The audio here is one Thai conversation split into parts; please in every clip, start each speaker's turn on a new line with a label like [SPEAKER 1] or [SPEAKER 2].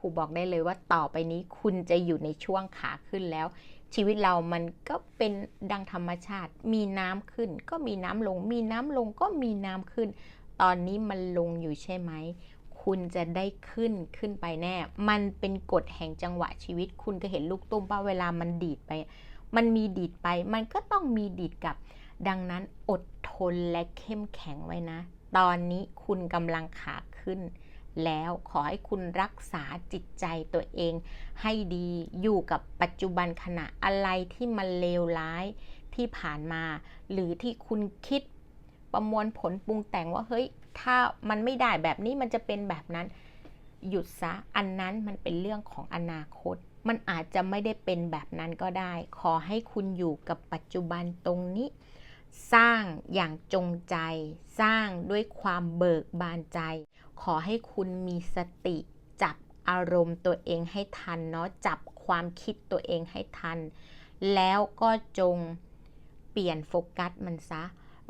[SPEAKER 1] ครูบอกได้เลยว่าต่อไปนี้คุณจะอยู่ในช่วงขาขึ้นแล้ว ชีวิตเรามันก็เป็นดังธรรมชาติ มีน้ำขึ้น ก็มีน้ำลง มีน้ำลงก็มีน้ำขึ้น ตอนนี้มันลงอยู่ใช่ไหมคุณจะได้ขึ้นขึ้นไปแน่ มันเป็นกฎแห่งจังหวะชีวิต คุณก็เห็นลูกตุ้มป่ะเวลามันดีดไป มันมีดีดไป มันก็ต้องมีดีดกลับ ดังนั้นอดทนและเข้มแข็งไว้นะ ตอนนี้คุณกำลังขาขึ้น แล้วขอให้คุณรักษาจิตใจตัวเอง ให้ดีอยู่กับปัจจุบันขณะอะไรที่มันเลวร้ายที่ผ่านมา หรือที่คุณคิดประมวลผลปรุงแต่งว่าเฮ้ย ถ้ามันไม่ได้แบบนี้มันจะเป็นแบบนั้น หยุดซะอันนั้นมันเป็นเรื่องของอนาคต มันอาจจะไม่ได้เป็นแบบนั้นก็ได้ ขอให้คุณอยู่กับปัจจุบันตรงนี้ สร้างอย่างจงใจ สร้างด้วยความเบิกบานใจ ขอให้คุณมีสติจับอารมณ์ตัวเองให้ทันเนาะจับความคิดตัวเองให้ทัน แล้วก็จงเปลี่ยนโฟกัสมันซะ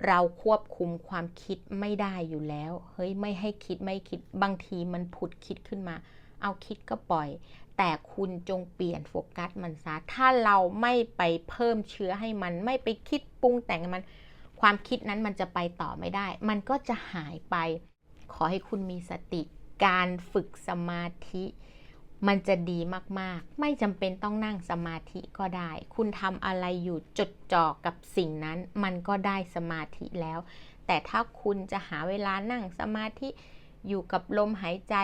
[SPEAKER 1] เราควบคุมความคิดไม่ได้อยู่แล้ว เฮ้ยไม่ให้คิดไม่คิดบางทีมันผุดคิดขึ้นมา เอาคิดก็ปล่อย แต่คุณจงเปลี่ยนโฟกัสมันซะ ถ้าเราไม่ไปเพิ่มเชื้อให้มันไม่ไปคิดปรุงแต่งมัน ความคิดนั้นมันจะไปต่อไม่ได้ มันก็จะหายไป ขอให้คุณมีสติการฝึกสมาธิ มันจะดีมากๆ ไม่จำเป็นต้องนั่งสมาธิก็ได้ คุณทำอะไรอยู่จดจ่อกับสิ่งนั้น มันก็ได้สมาธิแล้ว แต่ถ้าคุณจะหาเวลานั่งสมาธิอยู่กับลมหายใจ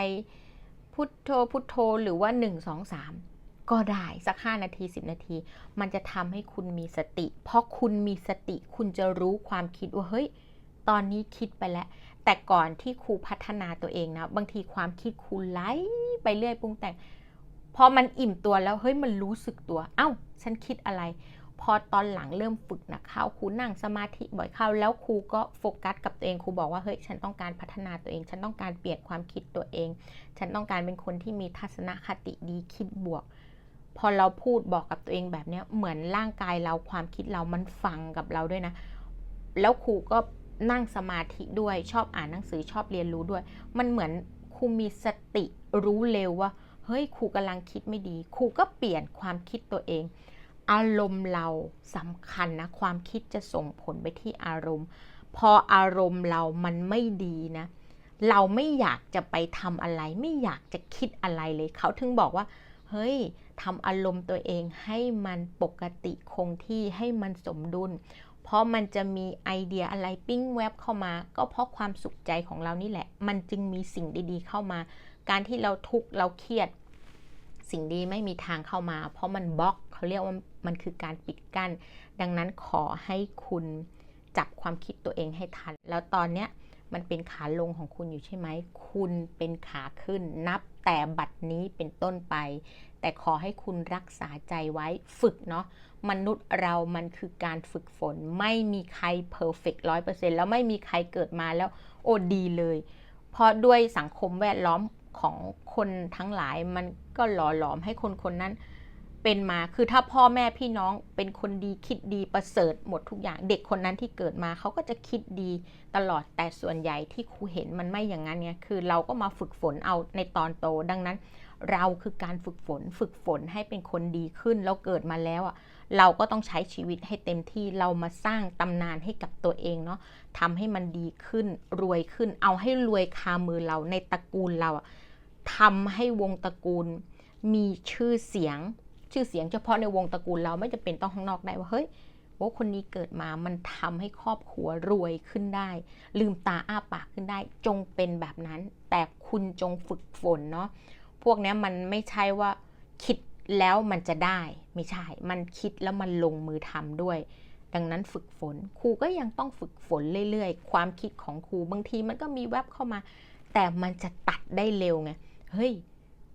[SPEAKER 1] พุทโธพุทโธหรือว่า 1 2 3 ก็ได้สัก 5 นาที 10 นาที มันจะทำให้คุณมีสติ เพราะคุณมีสติคุณจะรู้ความคิดว่าเฮ้ยตอนนี้คิดไปแล้ว แต่ก่อนที่ครูพัฒนาตัวเองนะ บางทีความคิดครูไหลไปเรื่อยปรุงแต่ง พอมันอิ่มตัวแล้วเฮ้ยมันรู้สึกตัว เอ้า ฉันคิดอะไร พอตอนหลังเริ่มฝึกนะเข้าครูนั่งสมาธิบ่อยเข้าแล้วครูก็โฟกัสกับตัวเองครูบอกว่าเฮ้ยฉันต้องการพัฒนาตัวเอง ฉันต้องการเปลี่ยนความคิดตัวเอง ฉันต้องการเป็นคนที่มีทัศนคติดีคิดบวก พอเราพูดบอกกับตัวเองแบบเนี้ยเหมือนร่างกายเราความคิดเรามันฟังกับเราด้วยนะ แล้วครูก็ นั่งสมาธิด้วยชอบอ่านหนังสือชอบเรียนรู้ด้วย มันเหมือนครูมีสติรู้เร็วว่าเฮ้ยครูกำลังคิดไม่ดีครูก็เปลี่ยนความคิดตัวเอง อารมณ์เราสำคัญนะ ความคิดจะส่งผลไปที่อารมณ์ พออารมณ์เรามันไม่ดีนะ เราไม่อยากจะไปทำอะไร ไม่อยากจะคิดอะไรเลย เขาถึงบอกว่า เฮ้ยทำอารมณ์ตัวเองให้มันปกติคงที่ให้มันสมดุล เพราะมันจะมีไอเดียอะไรปิ้งแวบเข้ามา ก็เพราะความสุขใจของเรานี่แหละ มันจึงมีสิ่งดีๆเข้ามา การที่เราทุกข์เราเครียด สิ่งดีไม่มีทางเข้ามา เพราะมันบล็อกเขาเรียกว่ามันคือการปิดกั้น ดังนั้นขอให้คุณจับความคิดตัวเองให้ทัน แล้วตอนเนี้ยมันเป็นขาลงของคุณอยู่ใช่ไหม คุณเป็นขาขึ้น นับแต่บัดนี้เป็นต้นไป แต่ขอให้คุณรักษาใจไว้ฝึกเนาะมนุษย์เรามันคือการฝึกฝน ไม่มีใครเพอร์เฟกต์ร้อยเปอร์เซ็นต์แล้วไม่มีใครเกิดมาแล้วโอ้ดีเลย เพราะด้วยสังคมแวดล้อมของคนทั้งหลายมันก็หล่อหลอมให้คนคนนั้น เป็นมาคือถ้าพ่อแม่พี่น้องเป็นคนดีคิดดีประเสริฐหมดทุกอย่างเด็กคนนั้นที่เกิดมาเขาก็จะคิดดีตลอดแต่ส่วนใหญ่ที่ครูเห็นมันไม่อย่างนั้นไงคือเราก็มาฝึกฝนเอาในตอนโต ดังนั้น เราคือการฝึกฝนฝึกฝนให้เป็นคนดีขึ้นแล้วเกิดมาแล้วอะเราก็ต้องใช้ชีวิตให้เต็มที่เรามาสร้างตำนานให้กับตัวเองเนาะทำให้มันดีขึ้นรวยขึ้น เอาให้รวยคามือเราในตระกูลเราอะทำให้วงตระกูล มีชื่อเสียง ชื่อเสียงเฉพาะในวงตระกูลเราไม่จะเป็นต้องข้างนอกได้ว่าเฮ้ยว่าคนนี้เกิดมามันทำให้ครอบครัวรวยขึ้นได้ ลืมตาอ้าปากขึ้นได้ จงเป็นแบบนั้น แต่คุณจงฝึกฝนเนาะพวกนี้มันไม่ใช่ว่าคิดแล้วมันจะได้ไม่ใช่ มันคิดแล้วมันลงมือทำด้วย ดังนั้นฝึกฝนครูก็ยังต้องฝึกฝนเรื่อยๆ ความคิดของครูบางทีมันก็มีแวบเข้ามา แต่มันจะตัดได้เร็วไงเฮ้ย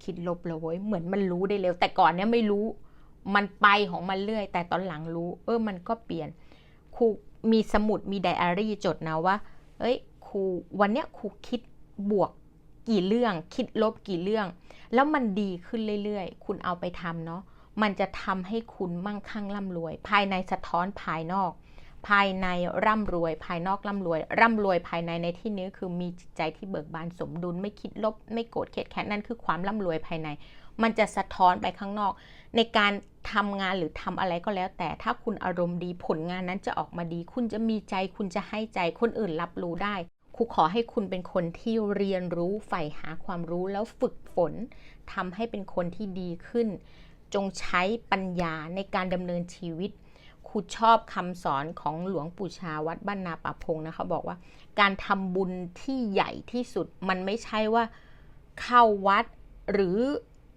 [SPEAKER 1] คิดลบเลยเว้ยเหมือนมันรู้ได้เร็ว แต่ก่อนเนี้ยไม่รู้ มันไปของมันเรื่อย แต่ตอนหลังรู้ เออมันก็เปลี่ยนครูมีสมุดมีไดอารี่จดนะว่าเอ้ยครูวันเนี้ยครูคิดบวกกี่เรื่อง คิดลบกี่เรื่อง แล้วมันดีขึ้นเรื่อยๆ คุณเอาไปทำเนาะมันจะทำให้คุณมั่งคั่งร่ำรวย ภายในสะท้อนภายนอก ภายในร่ำรวย ภายนอกร่ำรวย ร่ำรวยภายในในที่นี้คือมีจิตใจที่เบิกบานสมดุลไม่คิดลบ ไม่โกรธเกลียดแค้นนั่นคือความร่ำรวยภายใน มันจะสะท้อนไปข้างนอก ในการทำงานหรือทำอะไรก็แล้ว แต่ถ้าคุณอารมณ์ดีผลงานนั้นจะออกมาดี คุณจะมีใจ คุณจะให้ใจคนอื่นรับรู้ได้ครูขอให้คุณเป็นคนที่เรียนรู้ใฝ่หาความรู้แล้วฝึกฝนทำให้เป็นคนที่ดีขึ้น จงใช้ปัญญาในการดำเนินชีวิต ครูชอบคำสอนของหลวงปู่ชาวัดบ้านนาป่าพงนะคะบอกว่า การทำบุญที่ใหญ่ที่สุดมันไม่ใช่ว่าเข้าวัดหรือ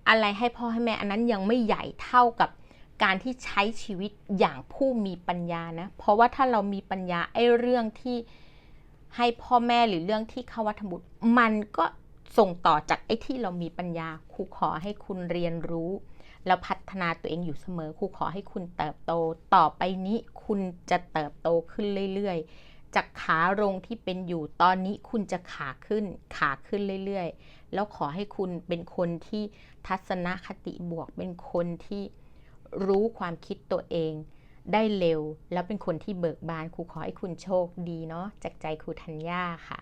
[SPEAKER 1] อะไรให้พ่อให้แม่อันนั้นยังไม่ใหญ่เท่ากับการที่ใช้ชีวิตอย่างผู้มีปัญญานะ เพราะว่าถ้าเรามีปัญญาไอ้เรื่องที่ให้พ่อแม่หรือเรื่องที่เข้าวัดทำบุญมันก็ส่งต่อจากไอ้ที่เรามีปัญญาครูขอให้คุณเรียนรู้ แล้วพัฒนาตัวเองอยู่เสมอครูขอให้คุณเติบโต ต่อไปนี้คุณจะเติบโตขึ้นเรื่อยๆ จากขาลงที่เป็นอยู่ตอนนี้คุณจะขาขึ้นขาขึ้นเรื่อยๆ แล้วขอให้คุณเป็นคนที่ทัศนคติบวก เป็นคนที่รู้ความคิดตัวเองได้เร็ว แล้วเป็นคนที่เบิกบานครูขอให้คุณโชคดีเนาะจากใจครูธัญญาค่ะ